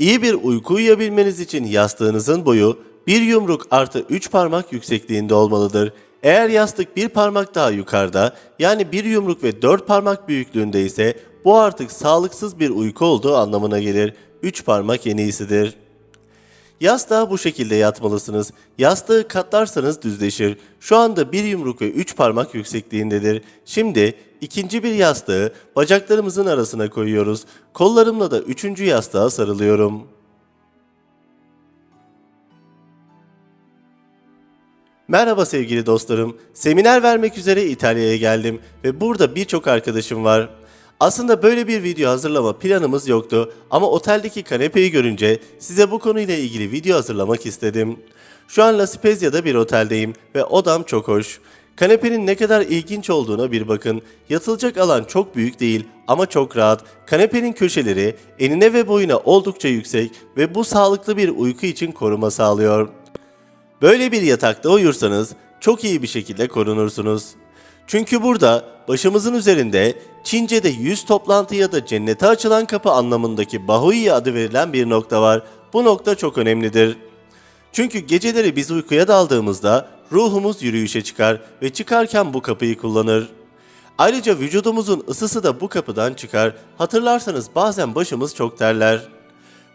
İyi bir uyku uyuyabilmeniz için yastığınızın boyu bir yumruk artı 3 parmak yüksekliğinde olmalıdır. Eğer yastık bir parmak daha yukarıda yani bir yumruk ve 4 parmak büyüklüğünde ise bu artık sağlıksız bir uyku olduğu anlamına gelir. 3 parmak en iyisidir. Yastığa bu şekilde yatmalısınız. Yastığı katlarsanız düzleşir. Şu anda bir yumruk ve üç parmak yüksekliğindedir. Şimdi ikinci bir yastığı bacaklarımızın arasına koyuyoruz. Kollarımla da üçüncü yastığa sarılıyorum. Merhaba sevgili dostlarım. Seminer vermek üzere İtalya'ya geldim ve burada birçok arkadaşım var. Aslında böyle bir video hazırlama planımız yoktu ama oteldeki kanepeyi görünce size bu konuyla ilgili video hazırlamak istedim. Şu an La Spezia'da bir oteldeyim ve odam çok hoş. Kanepenin ne kadar ilginç olduğuna bir bakın. Yatılacak alan çok büyük değil ama çok rahat. Kanepenin köşeleri enine ve boyuna oldukça yüksek ve bu sağlıklı bir uyku için koruma sağlıyor. Böyle bir yatakta uyursanız çok iyi bir şekilde korunursunuz. Çünkü burada başımızın üzerinde Çince'de yüz toplantı ya da cennete açılan kapı anlamındaki Bahui adı verilen bir nokta var. Bu nokta çok önemlidir. Çünkü geceleri biz uykuya daldığımızda ruhumuz yürüyüşe çıkar ve çıkarken bu kapıyı kullanır. Ayrıca vücudumuzun ısısı da bu kapıdan çıkar. Hatırlarsanız bazen başımız çok terler.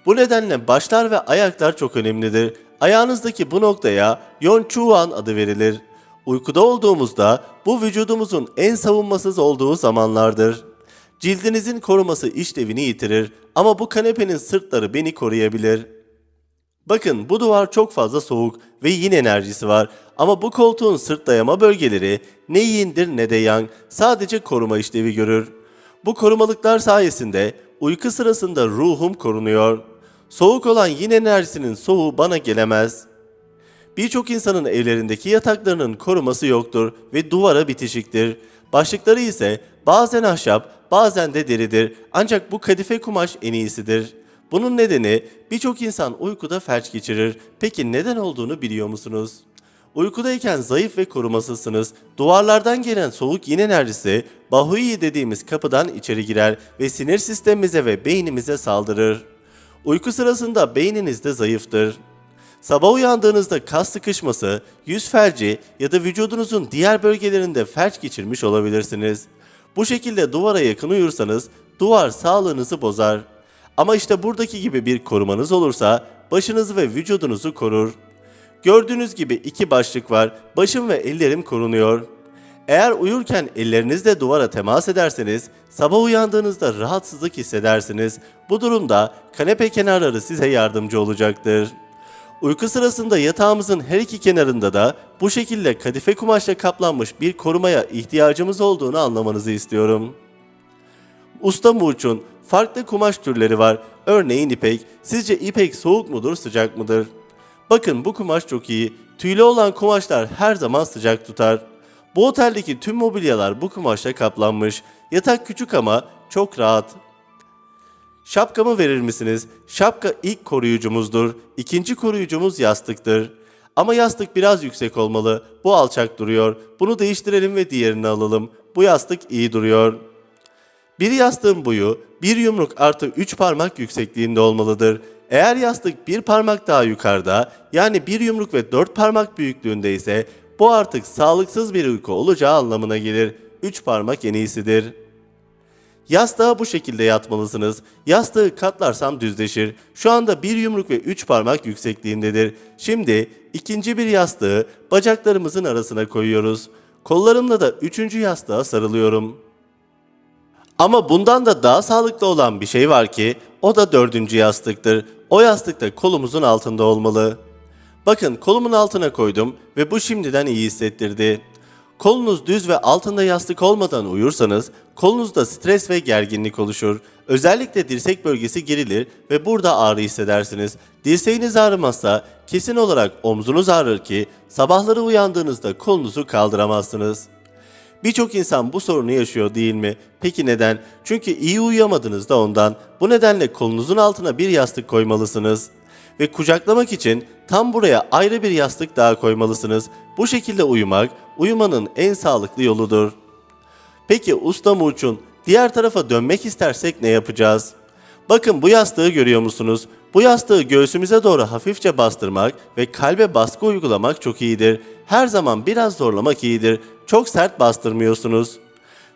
Bu nedenle başlar ve ayaklar çok önemlidir. Ayağınızdaki bu noktaya Yonchuan adı verilir. Uykuda olduğumuzda bu vücudumuzun en savunmasız olduğu zamanlardır. Cildinizin koruması işlevini yitirir ama bu kanepenin sırtları beni koruyabilir. Bakın bu duvar çok fazla soğuk ve yin enerjisi var ama bu koltuğun sırt dayama bölgeleri ne yindir ne de yang sadece koruma işlevi görür. Bu korumalıklar sayesinde uyku sırasında ruhum korunuyor. Soğuk olan yin enerjisinin soğuğu bana gelemez. Birçok insanın evlerindeki yataklarının koruması yoktur ve duvara bitişiktir. Başlıkları ise bazen ahşap, bazen de deridir. Ancak bu kadife kumaş en iyisidir. Bunun nedeni birçok insan uykuda felç geçirir. Peki neden olduğunu biliyor musunuz? Uykudayken zayıf ve korumasızsınız. Duvarlardan gelen soğuk yin enerjisi Bahui dediğimiz kapıdan içeri girer ve sinir sistemimize ve beynimize saldırır. Uyku sırasında beyniniz de zayıftır. Sabah uyandığınızda kas sıkışması, yüz felci ya da vücudunuzun diğer bölgelerinde felç geçirmiş olabilirsiniz. Bu şekilde duvara yakın uyursanız duvar sağlığınızı bozar. Ama işte buradaki gibi bir korumanız olursa başınızı ve vücudunuzu korur. Gördüğünüz gibi iki başlık var. Başım ve ellerim korunuyor. Eğer uyurken ellerinizle duvara temas ederseniz sabah uyandığınızda rahatsızlık hissedersiniz. Bu durumda kanepe kenarları size yardımcı olacaktır. Uyku sırasında yatağımızın her iki kenarında da bu şekilde kadife kumaşla kaplanmış bir korumaya ihtiyacımız olduğunu anlamanızı istiyorum. Usta Murç'un farklı kumaş türleri var. Örneğin ipek. Sizce ipek soğuk mudur, sıcak mıdır? Bakın bu kumaş çok iyi. Tüylü olan kumaşlar her zaman sıcak tutar. Bu oteldeki tüm mobilyalar bu kumaşla kaplanmış. Yatak küçük ama çok rahat. Şapkamı verir misiniz? Şapka ilk koruyucumuzdur. İkinci koruyucumuz yastıktır. Ama yastık biraz yüksek olmalı. Bu alçak duruyor. Bunu değiştirelim ve diğerini alalım. Bu yastık iyi duruyor. Bir yastığın boyu bir yumruk artı 3 parmak yüksekliğinde olmalıdır. Eğer yastık bir parmak daha yukarıda yani bir yumruk ve 4 parmak büyüklüğünde ise bu artık sağlıksız bir uyku olacağı anlamına gelir. 3 parmak en iyisidir. Yastığa bu şekilde yatmalısınız. Yastığı katlarsam düzleşir. Şu anda bir yumruk ve üç parmak yüksekliğindedir. Şimdi ikinci bir yastığı bacaklarımızın arasına koyuyoruz. Kollarımla da üçüncü yastığa sarılıyorum. Ama bundan da daha sağlıklı olan bir şey var ki o da dördüncü yastıktır. O yastık da kolumuzun altında olmalı. Bakın kolumun altına koydum ve bu şimdiden iyi hissettirdi. Kolunuz düz ve altında yastık olmadan uyursanız kolunuzda stres ve gerginlik oluşur. Özellikle dirsek bölgesi gerilir ve burada ağrı hissedersiniz. Dirseğiniz ağrımazsa kesin olarak omzunuz ağrır ki sabahları uyandığınızda kolunuzu kaldıramazsınız. Birçok insan bu sorunu yaşıyor değil mi? Peki neden? Çünkü iyi uyuyamadınız da ondan. Bu nedenle kolunuzun altına bir yastık koymalısınız. Ve kucaklamak için tam buraya ayrı bir yastık daha koymalısınız. Bu şekilde uyumak, uyumanın en sağlıklı yoludur. Peki usta Murçun, diğer tarafa dönmek istersek ne yapacağız? Bakın bu yastığı görüyor musunuz? Bu yastığı göğsümüze doğru hafifçe bastırmak ve kalbe baskı uygulamak çok iyidir. Her zaman biraz zorlamak iyidir. Çok sert bastırmıyorsunuz.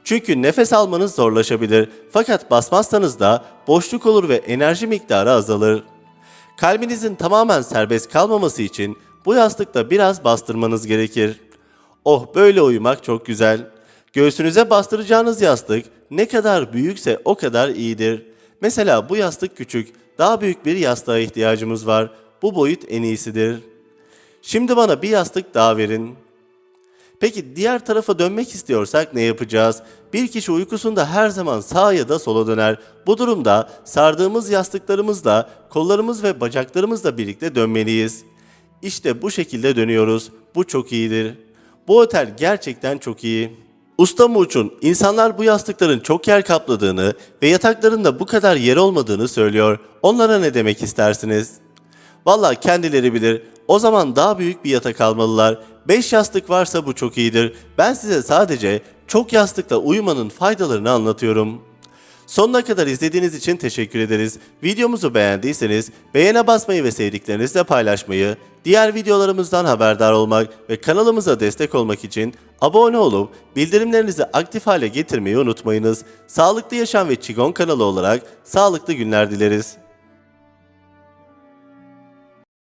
Çünkü nefes almanız zorlaşabilir. Fakat basmazsanız da boşluk olur ve enerji miktarı azalır. Kalbinizin tamamen serbest kalmaması için bu yastıkta biraz bastırmanız gerekir. Oh böyle uyumak çok güzel. Göğsünüze bastıracağınız yastık ne kadar büyükse o kadar iyidir. Mesela bu yastık küçük, daha büyük bir yastığa ihtiyacımız var. Bu boyut en iyisidir. Şimdi bana bir yastık daha verin. Peki diğer tarafa dönmek istiyorsak ne yapacağız? Bir kişi uykusunda her zaman sağa ya da sola döner. Bu durumda sardığımız yastıklarımızla kollarımız ve bacaklarımızla birlikte dönmeliyiz. İşte bu şekilde dönüyoruz. Bu çok iyidir. Bu otel gerçekten çok iyi. Usta Murç'un insanlar bu yastıkların çok yer kapladığını ve yataklarında bu kadar yer olmadığını söylüyor. Onlara ne demek istersiniz? Valla kendileri bilir. O zaman daha büyük bir yatak almalılar. 5 yastık varsa bu çok iyidir. Ben size sadece çok yastıkla uyumanın faydalarını anlatıyorum. Sonuna kadar izlediğiniz için teşekkür ederiz. Videomuzu beğendiyseniz beğene basmayı ve sevdiklerinizle paylaşmayı, diğer videolarımızdan haberdar olmak ve kanalımıza destek olmak için abone olup bildirimlerinizi aktif hale getirmeyi unutmayınız. Sağlıklı Yaşam ve Çigon kanalı olarak sağlıklı günler dileriz.